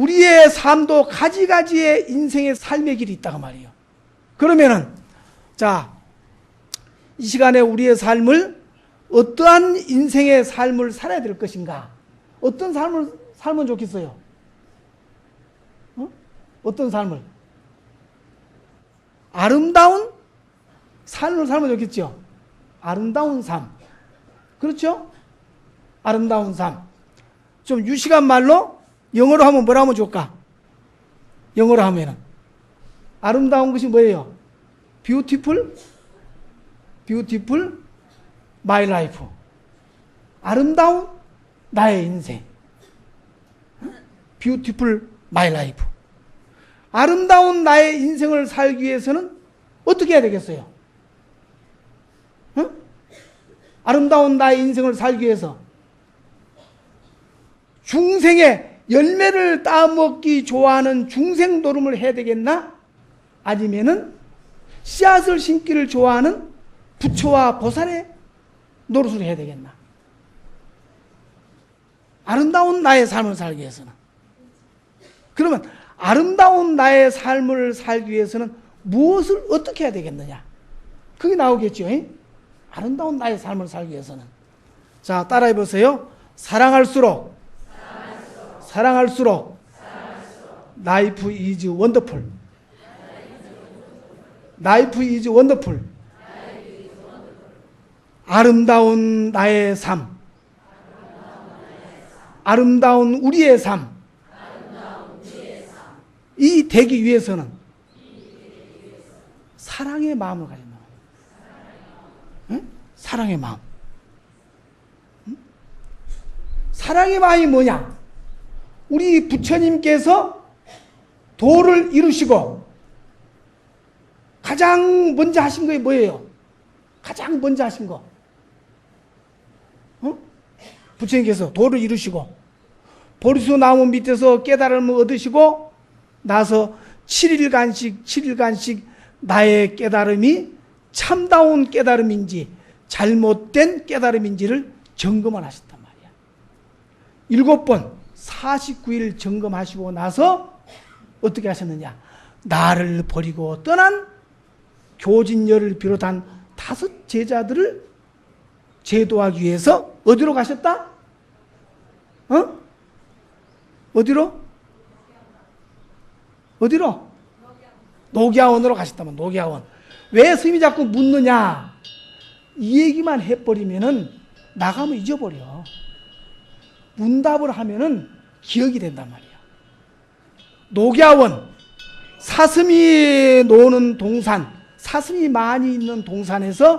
우리의 삶도 가지가지의 인생의 삶의 길이 있다고 말이에요. 그러면은 자, 이 시간에 우리의 삶을 어떠한 인생의 삶을 살아야 될 것인가? 어떤 삶을 살면 좋겠어요? 어? 어떤 삶을? 아름다운 삶을 살면 좋겠죠? 아름다운 삶. 그렇죠? 아름다운 삶. 좀 유식한 말로 영어로 하면 뭐라 하면 좋을까? 영어로 하면은. 아름다운 것이 뭐예요? beautiful, beautiful my life. 아름다운 나의 인생. beautiful my life. 아름다운 나의 인생을 살기 위해서는 어떻게 해야 되겠어요? 응? 아름다운 나의 인생을 살기 위해서 중생의 열매를 따먹기 좋아하는 중생 노름을 해야 되겠나? 아니면은 씨앗을 심기를 좋아하는 부처와 보살의 노릇을 해야 되겠나? 아름다운 나의 삶을 살기 위해서는. 그러면 아름다운 나의 삶을 살기 위해서는 무엇을 어떻게 해야 되겠느냐? 그게 나오겠죠. 잉? 아름다운 나의 삶을 살기 위해서는. 자, 따라해 보세요. 사랑할수록, 사랑할수록, 라이프 이즈 원더풀. 라이프 이즈 원더풀. 아름다운 나의 삶. 아름다운 우리의 삶. 이 되기 위해서는 사랑의 마음을 가진다. 응? 사랑의 마음. 응? 사랑의 마음이 뭐냐? 우리 부처님께서 도를 이루시고 가장 먼저 하신 게 뭐예요? 가장 먼저 하신 거. 어? 부처님께서 도를 이루시고 보리수 나무 밑에서 깨달음을 얻으시고 나서 7일간씩 7일간씩 나의 깨달음이 참다운 깨달음인지 잘못된 깨달음인지를 점검을 하셨단 말이야. 일곱 번 49일 점검하시고 나서 어떻게 하셨느냐? 나를 버리고 떠난 교진열을 비롯한 다섯 제자들을 제도하기 위해서 어디로 가셨다? 어? 어디로? 어디로? 녹야원으로 가셨다면 녹야원. 왜 스님이 자꾸 묻느냐? 이 얘기만 해버리면은 나가면 잊어버려. 문답을 하면은 기억이 된단 말이야. 녹야원. 사슴이 노는 동산, 사슴이 많이 있는 동산에서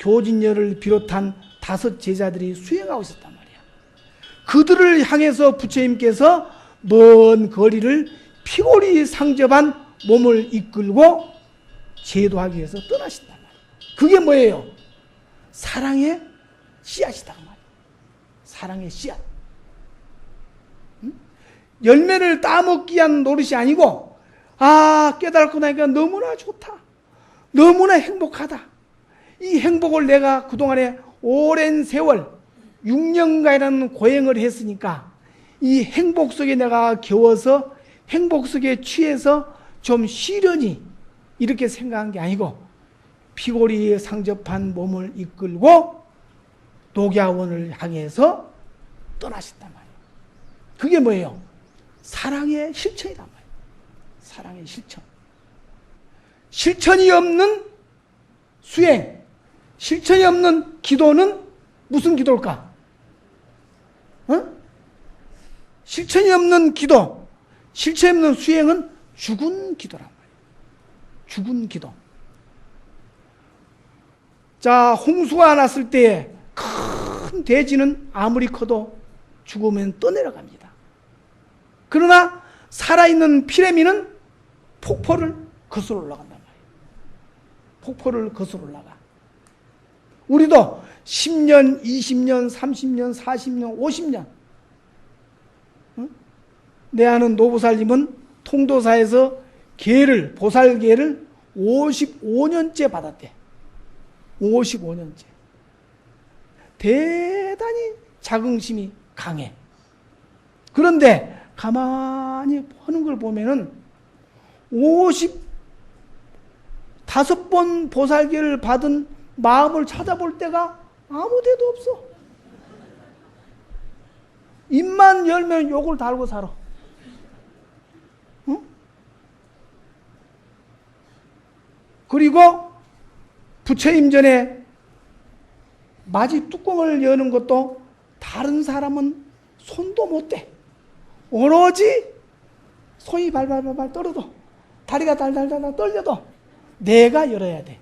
교진녀를 비롯한 다섯 제자들이 수행하고 있었단 말이야. 그들을 향해서 부처님께서 먼 거리를 피골이 상접한 몸을 이끌고 제도하기 위해서 떠나신단 말이에요. 그게 뭐예요? 사랑의 씨앗이다. 그. 사랑의 씨앗. 응? 열매를 따먹기 위한 노릇이 아니고, 아, 깨달고 나니까 너무나 좋다. 너무나 행복하다. 이 행복을 내가 그동안에 오랜 세월, 6년간이라는 고행을 했으니까, 이 행복 속에 내가 겨워서 행복 속에 취해서 좀 시련이 이렇게 생각한 게 아니고 피골이 상접한 몸을 이끌고 독야원을 향해서 떠나셨단 말이에요. 그게 뭐예요? 사랑의 실천이란 말이에요. 사랑의 실천. 실천이 없는 수행, 실천이 없는 기도는 무슨 기도일까? 어? 실천이 없는 기도, 실체 없는 수행은 죽은 기도란 말이에요. 죽은 기도. 자, 홍수가 났을 때큰 대지는 아무리 커도 죽으면 떠내려갑니다. 그러나 살아있는 피레미는 폭포를 거슬러 올라간단 말이에요. 폭포를 거슬러 올라가. 우리도 10년, 20년, 30년, 40년, 50년 내 아는 노보살님은 통도사에서 계를, 보살계를 55년째 받았대. 55년째. 대단히 자긍심이 강해. 그런데 가만히 하는 걸 보면은 50 다섯 번 보살계를 받은 마음을 찾아볼 때가 아무 데도 없어. 입만 열면 욕을 달고 살아. 응? 그리고 부처님 전에 마지 뚜껑을 여는 것도 다른 사람은 손도 못 대. 오로지 손이 발발발발 떨어도 다리가 달달달 떨려도 내가 열어야 돼.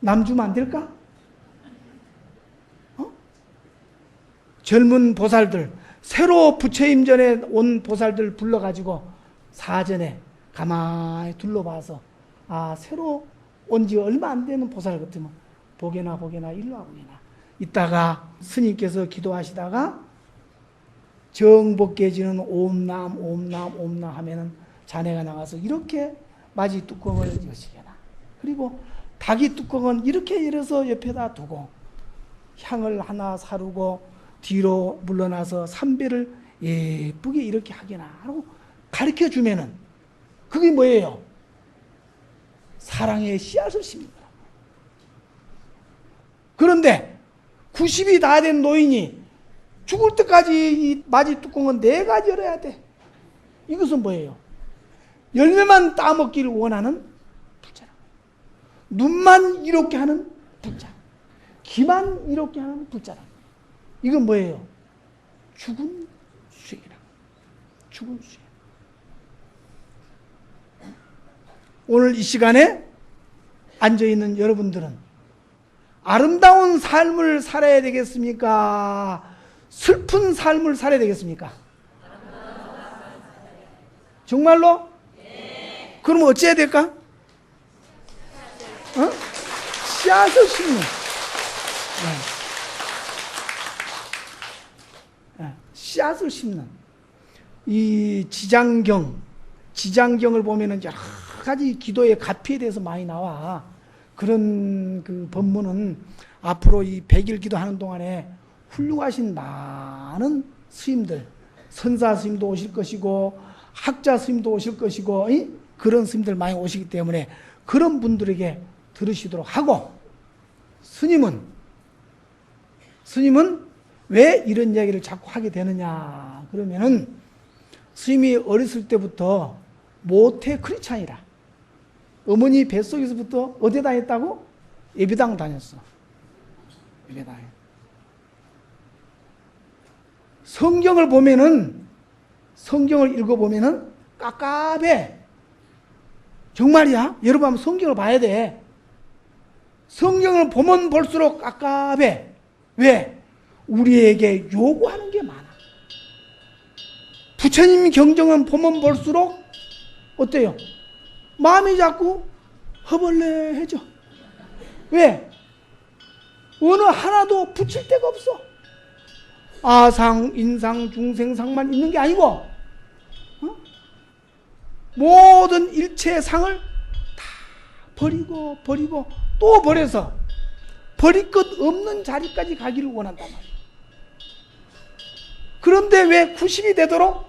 남 주면 안 될까? 어? 젊은 보살들, 새로 부처임 전에 온 보살들 불러가지고 사전에 가만히 둘러봐서 아 새로 온 지 얼마 안 되는 보살 같으면 보게나 보게나 일로 와 보게나 이따가 스님께서 기도하시다가 정복해지는 옴남 옴남 옴남 하면은 자네가 나가서 이렇게 마지 뚜껑을 여시게나 그리고 닭이 뚜껑은 이렇게 열어서 옆에다 두고 향을 하나 사르고 뒤로 물러나서 삼배를 예쁘게 이렇게 하게나 하고 가르쳐 주면은 그게 뭐예요? 사랑의 씨앗을 심는 거라. 그런데 90이 다 된 노인이 죽을 때까지 이 마지 뚜껑은 네 가지 열어야 돼. 이것은 뭐예요? 열매만 따먹기를 원하는 불자라. 눈만 이렇게 하는 불자. 귀만 이렇게 하는 불자라. 이건 뭐예요? 죽은 수행이라. 죽은 수행. 오늘 이 시간에 앉아 있는 여러분들은 아름다운 삶을 살아야 되겠습니까? 슬픈 삶을 살아야 되겠습니까? 정말로? 그럼 어찌해야 될까? 어? 씨앗을 심는. 네. 네. 씨앗을 심는. 이 지장경, 지장경을 보면은 여러 가지 기도의 가피에 대해서 많이 나와. 그런 그 법문은 앞으로 이 백일 기도하는 동안에 훌륭하신 많은 스님들, 선사 스님도 오실 것이고, 학자 스님도 오실 것이고, 이? 그런 스님들 많이 오시기 때문에 그런 분들에게 들으시도록 하고, 스님은, 스님은 왜 이런 이야기를 자꾸 하게 되느냐. 그러면은, 스님이 어렸을 때부터 모태 크리찬이라. 어머니 뱃속에서부터 어디 다녔다고? 예배당 다녔어. 예배당. 성경을 보면은 성경을 읽어보면은 깝깝해. 정말이야? 여러분 한번 성경을 봐야 돼. 성경을 보면 볼수록 깝깝해. 왜? 우리에게 요구하는 게 많아. 부처님 경정은 보면 볼수록 어때요? 마음이 자꾸 허벌레해져. 왜? 어느 하나도 붙일 데가 없어. 아상, 인상, 중생상만 있는 게 아니고, 어? 모든 일체의 상을 다 버리고, 버리고, 또 버려서 버릴 것 없는 자리까지 가기를 원한단 말이야. 그런데 왜 90이 되도록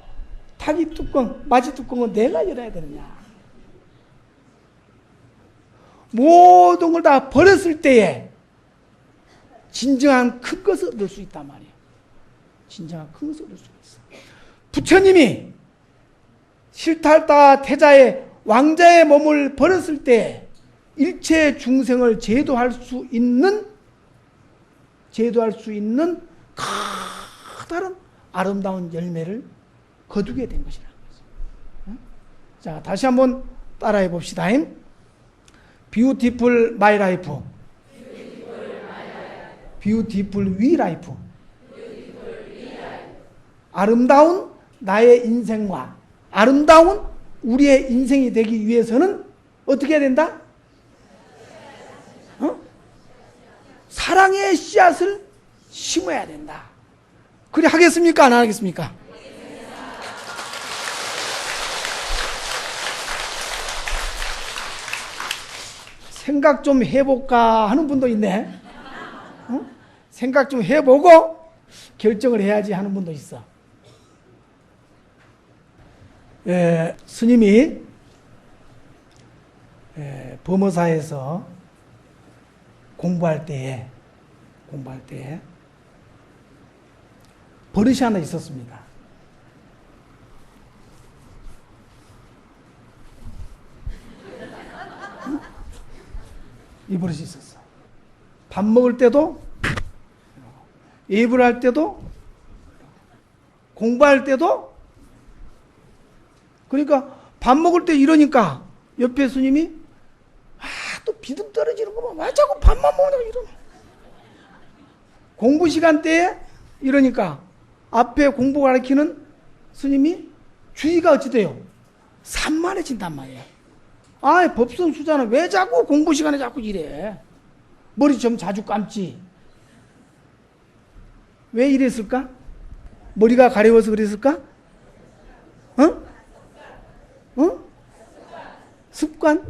타기 뚜껑, 마지 뚜껑은 내가 열어야 되느냐? 모든 걸 다 버렸을 때에 진정한 큰 것을 얻을 수 있단 말이에요. 진정한 큰 것을 얻을 수 있어. 부처님이 실탈다 태자의 왕자의 몸을 버렸을 때 일체 중생을 제도할 수 있는 제도할 수 있는 커다란 아름다운 열매를 거두게 된 것이라는 거죠. 자, 다시 한번 따라해 봅시다. 뷰티풀 마이 라이프. 뷰티풀 위 라이프. 아름다운 나의 인생과 아름다운 우리의 인생이 되기 위해서는 어떻게 해야 된다? 어? 사랑의 씨앗을 심어야 된다. 그래 하겠습니까? 안 하겠습니까? 생각 좀 해볼까 하는 분도 있네. 어? 생각 좀 해보고 결정을 해야지 하는 분도 있어. 예, 스님이 예, 범어사에서 공부할 때에 공부할 때에 버릇이 하나 있었습니다. 이 버릇이 있었어. 밥 먹을 때도 예불 할 때도 공부할 때도 그러니까 밥 먹을 때 이러니까 옆에 스님이 아또 비듬 떨어지는 거만 왜 자꾸 밥만 먹냐고 이러는 공부 시간 때에 이러니까 앞에 공부 가르치는 스님이 주의가 어찌 돼요? 산만해진단 말이에요. 아, 법선 수자는 왜 자꾸 공부 시간에 자꾸 이래? 머리 좀 자주 감지. 왜 이랬을까? 머리가 가려워서 그랬을까? 어? 어? 습관?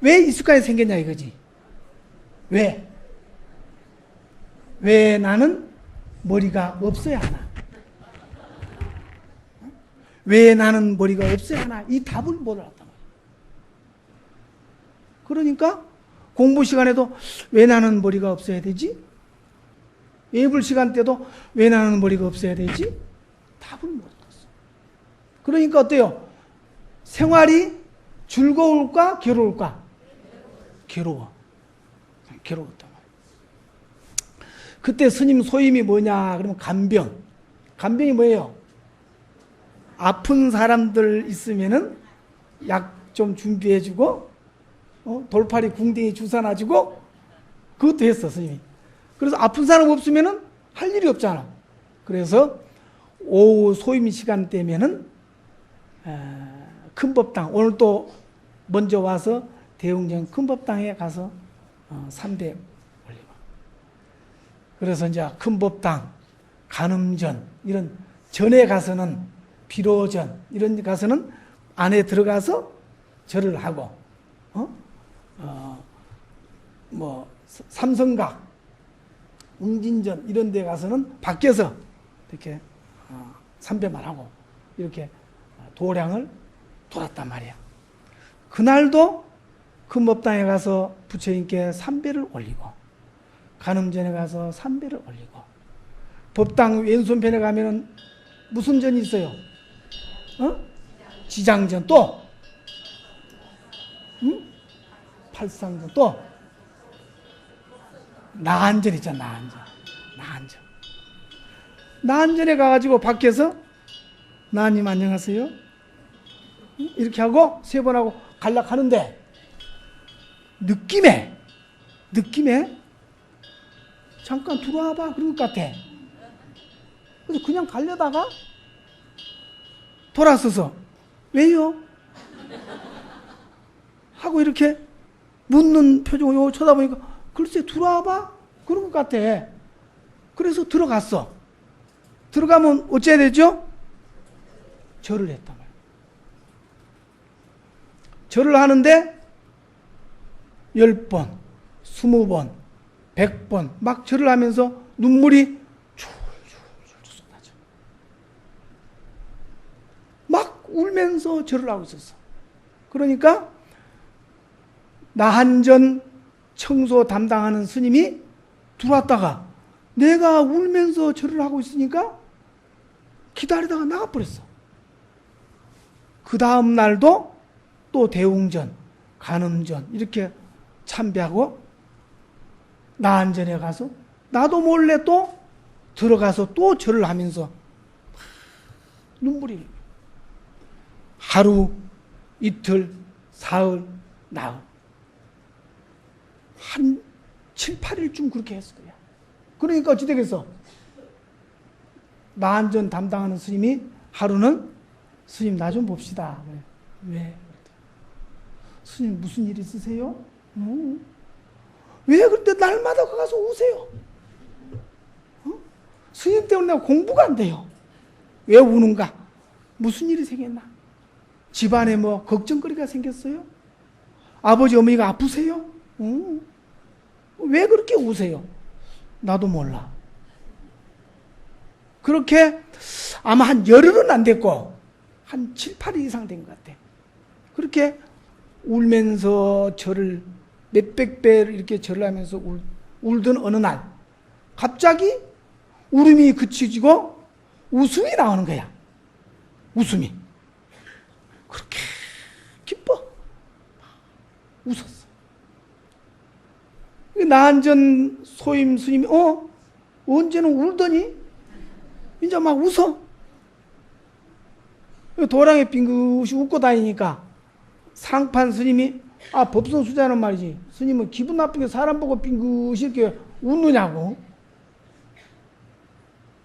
왜 이 습관이 생겼냐 이거지. 왜? 왜 나는 머리가 없어야 하나? 왜 나는 머리가 없어야 하나? 이 답을 몰랐단 말이야. 그러니까 공부 시간에도 왜 나는 머리가 없어야 되지? 예불 시간 때도 왜 나는 머리가 없어야 되지? 답을 못 얻었어. 그러니까 어때요? 생활이 즐거울까 괴로울까? 괴로워. 괴로웠단 말이야. 그때 스님 소임이 뭐냐? 그러면 간병. 간병이 뭐예요? 아픈 사람들 있으면은 약 좀 준비해주고, 어? 돌팔이 궁뎅이 주사 놔주고, 그것도 했어, 스님이. 그래서 아픈 사람 없으면은 할 일이 없잖아. 그래서 오후 소임 시간 되면은 에, 큰 법당 오늘 또 먼저 와서 대웅정 큰 법당에 가서 어, 3대 올리고 그래서 이제 큰 법당 간음전 이런 전에 가서는 비로전 이런 데 가서는 안에 들어가서 절을 하고 어? 어, 뭐 삼성각 웅진전 이런 데 가서는 밖에서 이렇게 어, 삼배만 하고 이렇게 도량을 돌았단 말이야. 그날도 금법당에 가서 부처님께 삼배를 올리고 간음전에 가서 삼배를 올리고 법당 왼손편에 가면은 무슨 전이 있어요? 어? 지장전 또 응? 팔상전 또 나한전 있잖아, 나한전. 나한전. 나한전에 가가지고 밖에서, 나님 안녕하세요. 이렇게 하고, 세 번 하고 갈락하는데, 느낌에, 느낌에, 잠깐 들어와 봐. 그런 것 같아. 그래서 그냥 가려다가, 돌아서서, 왜요? 하고 이렇게 묻는 표정을 쳐다보니까, 글쎄 들어와 봐 그런 것 같아. 그래서 들어갔어. 들어가면 어째야 되죠? 절을 말이야. 절을 하는데 열 번, 스무 번, 백번막 절을 하면서 눈물이 줄줄줄 쏟아져. 막 울면서 절을 하고 있었어. 그러니까 나한전 청소 담당하는 스님이 들어왔다가 내가 울면서 절을 하고 있으니까 기다리다가 나가버렸어. 그 다음 날도 또 대웅전, 간음전 이렇게 참배하고 나한전에 가서 나도 몰래 또 들어가서 또 절을 하면서 눈물이 하루, 이틀, 사흘, 나흘 한 7, 8일쯤 그렇게 했을 거야. 그러니까 어찌 되겠어? 만전 담당하는 스님이 하루는 스님 나 좀 봅시다. 왜? 왜? 스님 무슨 일 있으세요? 음. 왜 그때 날마다 가서 우세요? 어? 스님 때문에 내가 공부가 안 돼요. 왜 우는가? 무슨 일이 생겼나? 집안에 뭐 걱정거리가 생겼어요? 아버지 어머니가 아프세요? 음. 왜 그렇게 우세요? 나도 몰라. 그렇게 아마 한 열흘은 안 됐고, 한 7, 8일 이상 된 것 같아. 그렇게 울면서 절을 몇백 배를 이렇게 절을 하면서 울, 울던 어느 날 갑자기 울음이 그치지고 웃음이 나오는 거야. 웃음이. 그렇게 기뻐. 웃었어. 나한전 소임 스님이 어 언제는 울더니 이제 막 웃어. 도랑에 빙긋이 웃고 다니니까 상판 스님이 아 법성 수자는 말이지. 스님은 기분 나쁘게 사람 보고 빙긋이 이렇게 웃느냐고.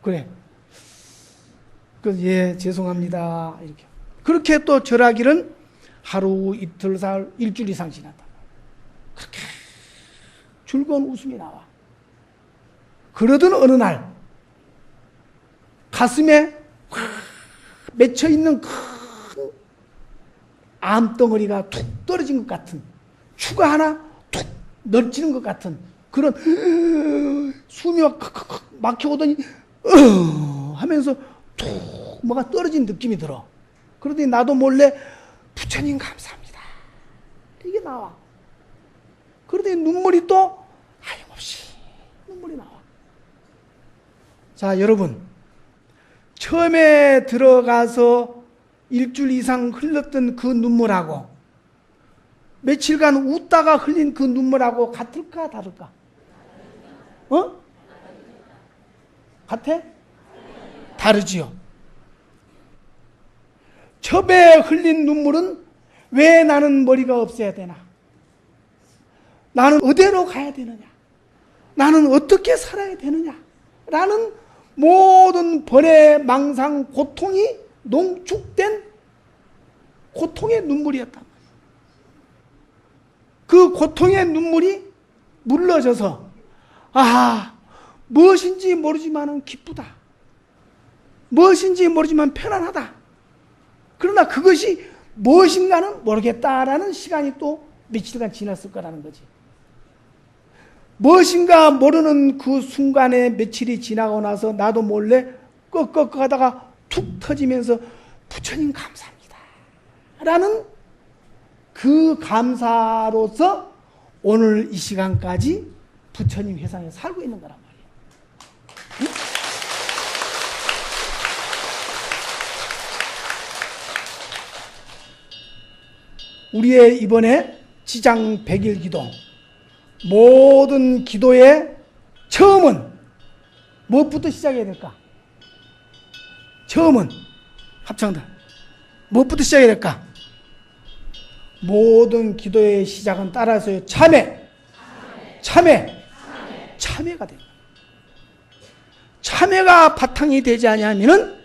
그래. 그래서 예 죄송합니다. 이렇게. 그렇게 또 절하기는 하루 이틀 사흘 일주일 이상 지났다. 그렇게 즐거운 웃음이 나와. 그러던 어느 날 가슴에 확 맺혀 있는 큰 암덩어리가 툭 떨어진 것 같은 추가 하나 툭 널치는 것 같은 그런 숨이 막 막혀오더니 어 하면서 툭 뭐가 떨어진 느낌이 들어. 그러더니 나도 몰래 부처님 감사합니다. 이게 나와. 그러더니 눈물이 또 하염없이 눈물이 나와. 자, 여러분. 처음에 들어가서 일주일 이상 흘렀던 그 눈물하고 며칠간 웃다가 흘린 그 눈물하고 같을까 다를까? 어? 같아? 다르지요. 처음에 흘린 눈물은 왜 나는 머리가 없어야 되나? 나는 어디로 가야 되느냐? 나는 어떻게 살아야 되느냐? 라는 모든 번의 망상 고통이 농축된 고통의 눈물이었단 말이에요. 그 고통의 눈물이 물러져서 아 무엇인지 모르지만은 기쁘다. 무엇인지 모르지만 편안하다. 그러나 그것이 무엇인가는 모르겠다라는 시간이 또 며칠간 지났을 거라는 거지. 무엇인가 모르는 그 순간에 며칠이 지나고 나서 나도 몰래 끄끄끄 하다가 툭 터지면서 부처님 감사합니다. 라는 그 감사로서 오늘 이 시간까지 부처님 회상에 살고 있는 거란 말이에요. 응? 우리의 이번에 지장 백일 기도 모든 기도의 처음은 무엇부터 시작해야 될까? 처음은 합창들 무엇부터 시작해야 될까? 모든 기도의 시작은 따라서요 참회, 참회, 참회가 됩니다. 참회가 바탕이 되지 않으면은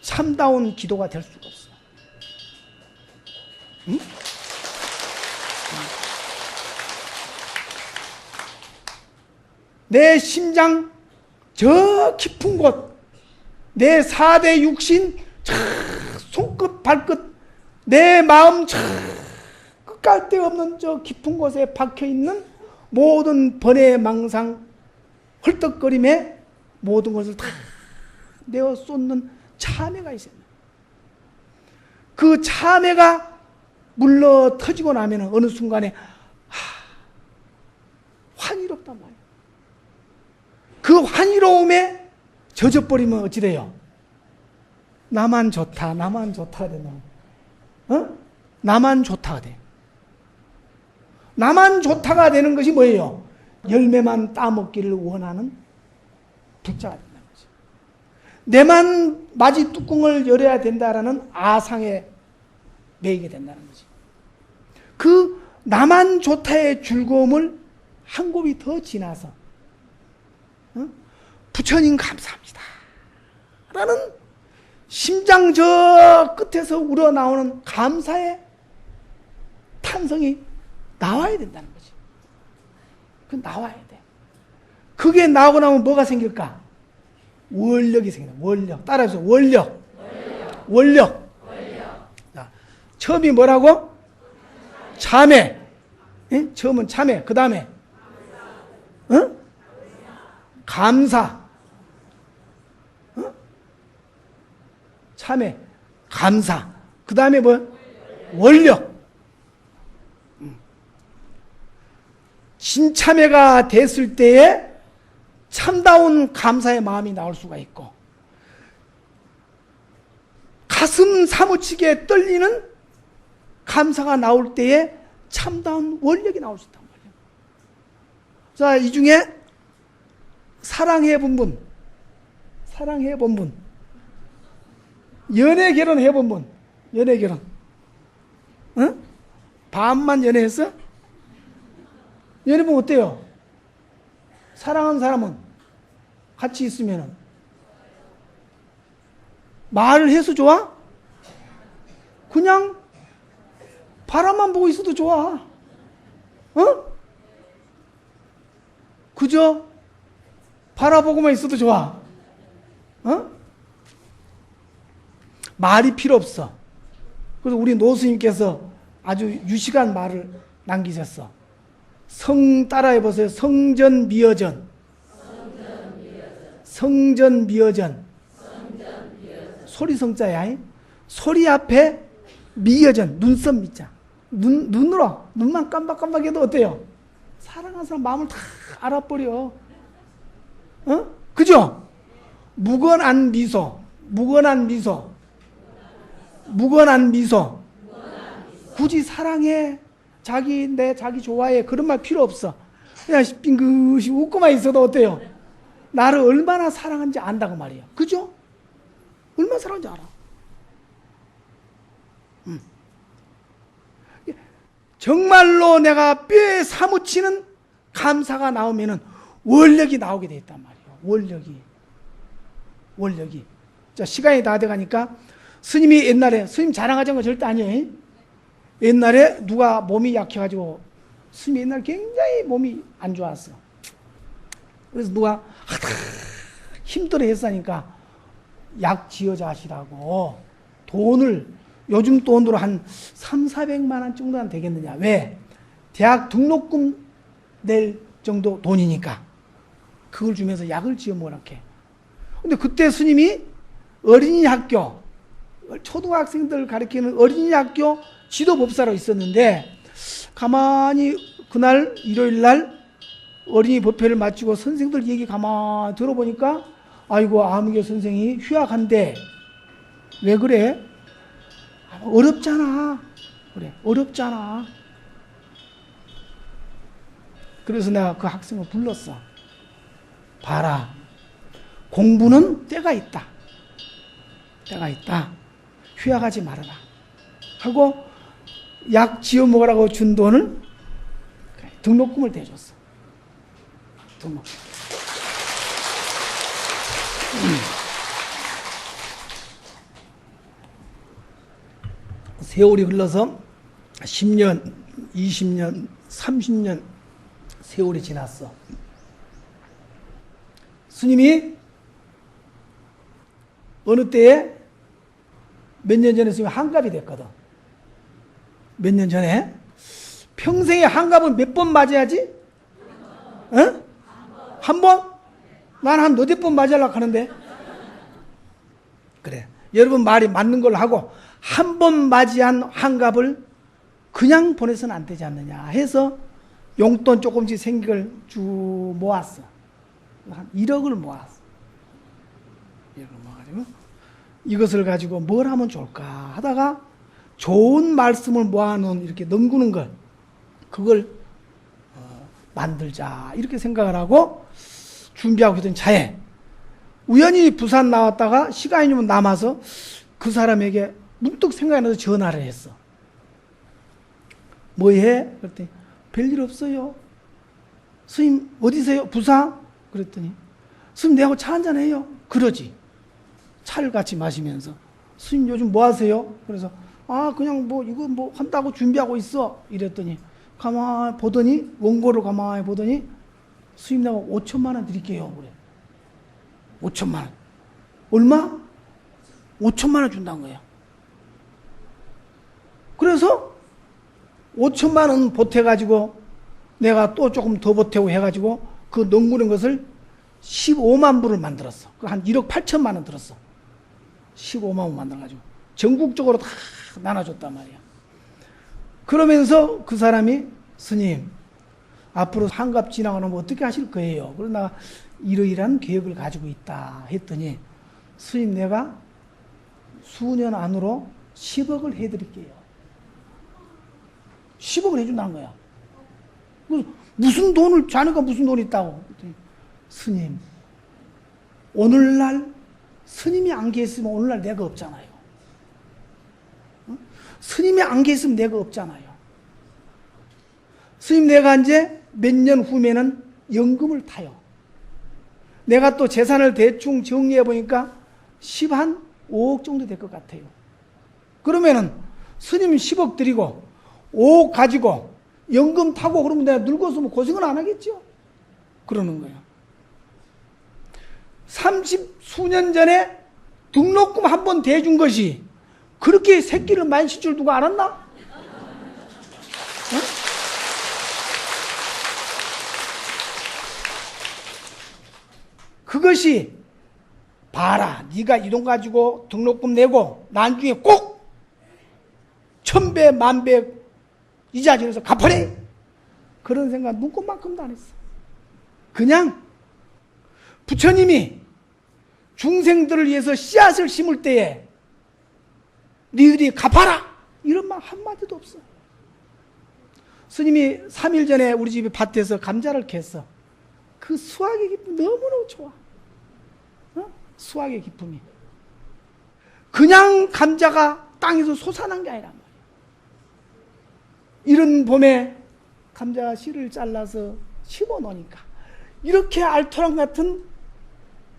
참다운 기도가 될 수가 없어요. 응? 내 심장 저 깊은 곳, 내 4대 육신 저 손끝 발끝, 내 마음 저 끝갈 데 없는 저 깊은 곳에 박혀 있는 모든 번외 망상 헐떡거림에 모든 것을 다 내어 쏟는 참회가 있어요. 그 참회가 물러 터지고 나면 어느 순간에 하, 환희롭단 말이에요. 그 환희로움에 젖어버리면 어찌 돼요? 나만 좋다, 나만 좋다 되는, 어? 나만 좋다가 돼. 나만 좋다가 되는 것이 뭐예요? 열매만 따먹기를 원하는 불자가 된다는 거죠. 내만 마지 뚜껑을 열어야 된다라는 아상에 매이게 된다는 거지. 그 나만 좋다의 즐거움을 한 곱이 더 지나서 어? 부처님 감사합니다. 라는 심장 저 끝에서 우러나오는 감사의 탄성이 나와야 된다는 거지. 그 나와야 돼. 그게 나오고 나면 뭐가 생길까? 원력이 생긴다. 원력. 따라해서 원력. 원력. 원력. 자, 처음이 뭐라고? 참회. 예? 처음은 참회. 그 다음에 어? 감사. 어? 참회. 감사. 그 다음에 뭐? 원력. 음. 진참회가 됐을 때에 참다운 감사의 마음이 나올 수가 있고, 가슴 사무치게 떨리는 감사가 나올 때에 참다운 원력이 나올 수 있단 말이에요. 자, 이 중에 사랑해 본 분, 사랑해 본 분, 연애 결혼 해본 분, 연애 결혼, 응? 반만 연애했어? 연애 보면 어때요? 사랑하는 사람은 같이 있으면은 말을 해서 좋아? 그냥 바람만 보고 있어도 좋아. 어? 그죠? 바라보고만 있어도 좋아. 어? 말이 필요 없어. 그래서 우리 노스님께서 아주 유식한 말을 남기셨어. 성 따라해 보세요. 성전 미어전. 성전 미어전. 소리 성자야. 소리 앞에 미어전. 눈썹 미자. 눈, 눈으로, 눈만 깜박깜박해도 어때요? 사랑하는 사람 마음을 다 알아버려. 어? 그죠? 무건한 미소. 무건한 미소. 무건한 미소. 굳이 사랑해. 자기, 내 자기 좋아해. 그런 말 필요 없어. 그냥 빙긋이 웃고만 있어도 어때요? 나를 얼마나 사랑하는지 안다고 말이에요. 그죠? 얼마나 사랑하는지 알아. 음. 정말로 내가 뼈에 사무치는 감사가 나오면은 원력이 나오게 돼 있단 말이에요. 원력이. 원력이. 자, 시간이 다 돼 가니까 스님이 옛날에 스님 자랑하자는 거 절대 아니에요. 옛날에 누가 몸이 약해 가지고 스님이 옛날 굉장히 몸이 안 좋았어. 그래서 누가 힘들어 했으니까 약 지어자 하시라고 돈을 요즘 돈으로 한 3, 400만 원 정도는 되겠느냐. 왜? 대학 등록금 낼 정도 돈이니까. 그걸 주면서 약을 지어 먹으라게. 근데 그때 스님이 어린이 학교, 초등학생들 가르치는 어린이 학교 지도법사로 있었는데, 가만히 그날 일요일 날 어린이 법회를 마치고 선생들 얘기 가만히 들어보니까, 아이고, 아무개 선생이 휴학한데, 왜 그래? 어렵잖아. 그래, 어렵잖아. 그래서 내가 그 학생을 불렀어. 봐라. 공부는 때가 있다. 때가 있다. 휴학하지 말아라. 하고 약 지어 먹으라고 준 돈을 등록금을 대줬어. 등록. 세월이 흘러서 10년, 20년, 30년 세월이 지났어. 스님이 어느 때에 몇 년 전에 스님이 한갑이 됐거든. 몇 년 전에. 평생에 한갑은 몇 번 맞아야지? 어? 한 번? 난 한 너댓 번 맞으려고 하는데. 그래. 여러분 말이 맞는 걸로 하고, 한 번 맞이한 한갑을 그냥 보내서는 안 되지 않느냐 해서 용돈 조금씩 생각을 쭉 모았어. 한 1억을 모았어. 1억을 모아가지고 이것을 가지고 뭘 하면 좋을까 하다가 좋은 말씀을 모아놓은 이렇게 넘구는 걸 그걸 어, 만들자 이렇게 생각을 하고 준비하고 있던 차에 우연히 부산 나왔다가 시간이 좀 남아서 그 사람에게 문득 생각이 나서 전화를 했어. 뭐 해? 그랬더니 별일 없어요. 스님 어디세요? 부산? 그랬더니 스님 내하고 차 한잔 해요. 그러지. 차를 같이 마시면서 스님 요즘 뭐 하세요? 그래서 아 그냥 뭐 이거 뭐 한다고 준비하고 있어. 이랬더니 가만히 보더니 원고를 가만히 보더니 스님 내가 5천만 원 드릴게요. 그래. 5천만 원. 얼마? 5천만 원 준다는 거야. 그래서 5천만 원 보태가지고 내가 또 조금 더 보태고 해가지고 그 넘구는 것을 15만 부를 만들었어. 그 한 1억 8천만 원 들었어. 15만 원 만들어가지고. 전국적으로 다 나눠줬단 말이야. 그러면서 그 사람이 스님 앞으로 한갑 지나가면 어떻게 하실 거예요? 그러나 이러이러한 계획을 가지고 있다 했더니 스님 내가 수년 안으로 10억을 해드릴게요. 10억을 해준다는 거야. 그 무슨 돈을 자네가 무슨 돈이 있다고? 스님 오늘날 스님이 안 계시면 오늘날 내가 없잖아요. 어? 스님이 안 계시면 내가 없잖아요. 스님 내가 이제 몇 년 후면은 연금을 타요. 내가 또 재산을 대충 정리해 보니까 10한 5억 정도 될 것 같아요. 그러면은 스님 10억 드리고 5억 가지고 연금 타고 그러면 내가 늙었으면 고생을 안 하겠죠? 그러는 거예요. 30 수년 전에 등록금 한 번 대준 것이 그렇게 새끼를 많이 칠 누가 알았나? 어? 그것이 봐라 네가 이 돈 가지고 등록금 내고 나중에 꼭 천배 만배 이자 지어서 갚아래 그런 생각 눈꼽만큼도 안 했어 그냥 부처님이 중생들을 위해서 씨앗을 심을 때에 니들이 갚아라! 이런 말 한마디도 없어. 스님이 3일 전에 우리 집에 밭에서 감자를 캤어 그 수확의 기쁨 너무너무 좋아. 어? 수확의 기쁨이. 그냥 감자가 땅에서 솟아난 게 아니란 말이야. 이런 봄에 감자 씨를 잘라서 심어 놓으니까 이렇게 알토랑 같은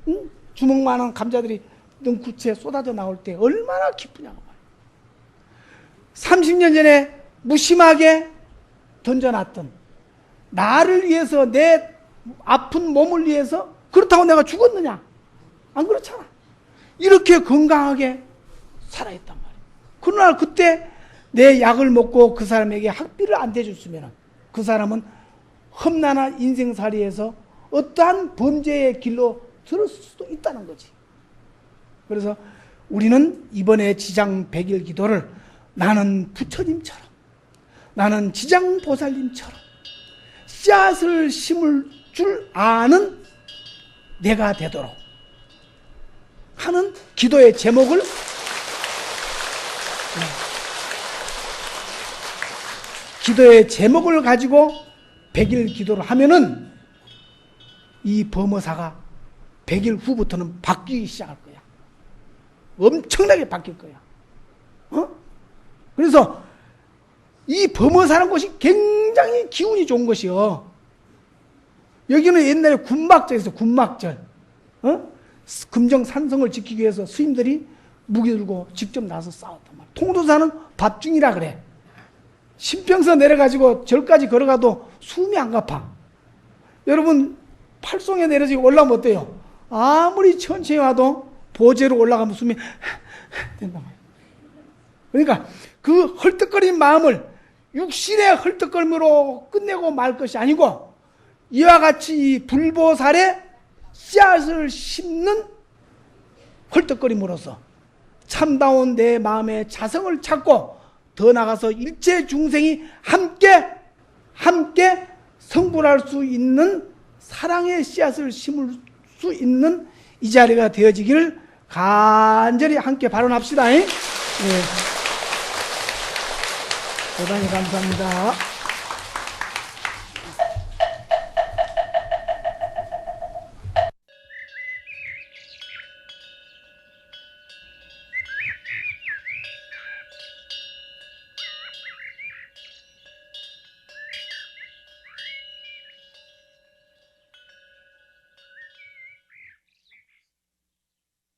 응? 주먹만한 감자들이 능구치에 쏟아져 나올 때 얼마나 기쁘냐고 말이야 30년 전에 무심하게 던져놨던 나를 위해서 내 아픈 몸을 위해서 그렇다고 내가 죽었느냐? 안 그렇잖아. 이렇게 건강하게 살아있단 말이야. 그러나 그때 내 약을 먹고 그 사람에게 학비를 안 대줬으면 그 사람은 험난한 인생살이에서 어떠한 범죄의 길로 들었을 수도 있다는 거지. 그래서 우리는 이번에 지장 백일 기도를 나는 부처님처럼 나는 지장 보살님처럼 씨앗을 심을 줄 아는 내가 되도록 하는 기도의 제목을 네. 기도의 제목을 가지고 백일 기도를 하면은 이 범어사가 백일 후부터는 바뀌기 시작할 거야. 엄청나게 바뀔 거야. 어? 그래서 이 범어사는 곳이 굉장히 기운이 좋은 것이요. 여기는 옛날에 군막절에서 군막절, 어? 금정 산성을 지키기 위해서 스님들이 무기 들고 직접 나서 싸웠단 말이야. 통도사는 밥중이라 그래. 신평서 내려가지고 절까지 걸어가도 숨이 안 가파. 여러분 팔송에 내려지고 올라오면 어때요? 아무리 천천히 와도 보제로 올라가면 숨이 된단 말이야. 그러니까 그 헐떡거린 마음을 육신의 헐떡거림으로 끝내고 말 것이 아니고 이와 같이 이 불보살에 씨앗을 심는 헐떡거림으로써 참다운 내 마음의 자성을 찾고 더 나가서 일체 중생이 함께 함께 성불할 수 있는 사랑의 씨앗을 심을 수 있는 이 자리가 되어지기를 간절히 함께 발언합시다. 네. 대단히 감사합니다.